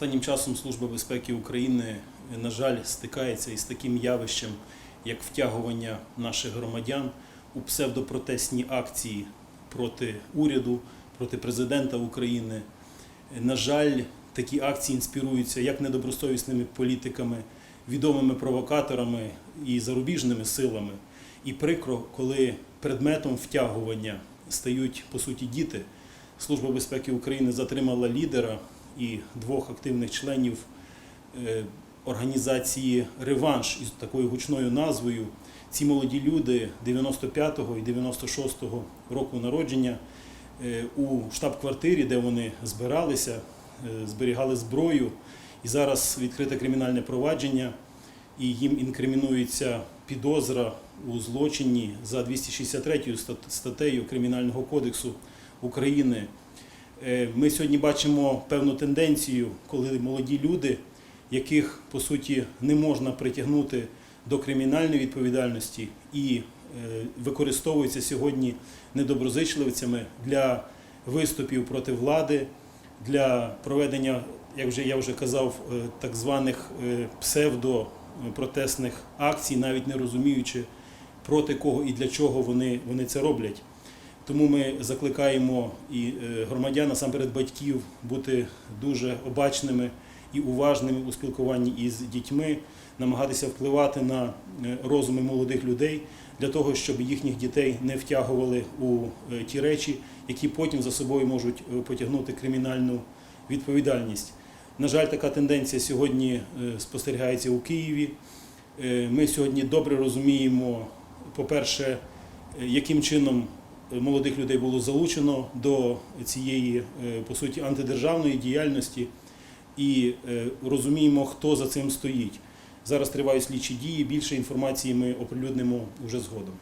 Останнім часом Служба безпеки України, на жаль, стикається із таким явищем, як втягування наших громадян у псевдопротестні акції проти уряду, проти президента України. На жаль, такі акції інспіруються як недобросовісними політиками, відомими провокаторами і зарубіжними силами. І прикро, коли предметом втягування стають по суті діти. Служба безпеки України затримала лідера і двох активних членів е, організації Реванш із такою гучною назвою. Ці молоді люди 95-го і 96-го року народження е, у штаб-квартирі, де вони збиралися, е, зберігали зброю. І зараз відкрите кримінальне провадження, і їм інкримінується підозра у злочині за 263 стат- статтею Кримінального кодексу України. Е, Ми сьогодні бачимо певну тенденцію, коли молоді люди, яких по суті не можна притягнути до кримінальної відповідальності і е, використовуються сьогодні недоброзичливцями для виступів проти влади, для проведення, як вже я вже казав, е, так званих псевдопротестних акцій, навіть не розуміючи проти кого і для чого вони, вони це роблять. Тому ми закликаємо і е, громадян, насамперед батьків, бути дуже обачними і уважними у спілкуванні із дітьми, намагатися впливати на е, розуми молодих людей для того, щоб їхніх дітей не втягували у е, ті речі, які потім за собою можуть потягнути кримінальну відповідальність. На жаль, така тенденція сьогодні спостерігається у Києві. Ми сьогодні добре розуміємо, по-перше, яким чином молодих людей було залучено до цієї е, по суті антидержавної діяльності і е, розуміємо, хто за цим стоїть. Зараз тривають слідчі дії. Більше інформації ми оприлюднимо вже згодом.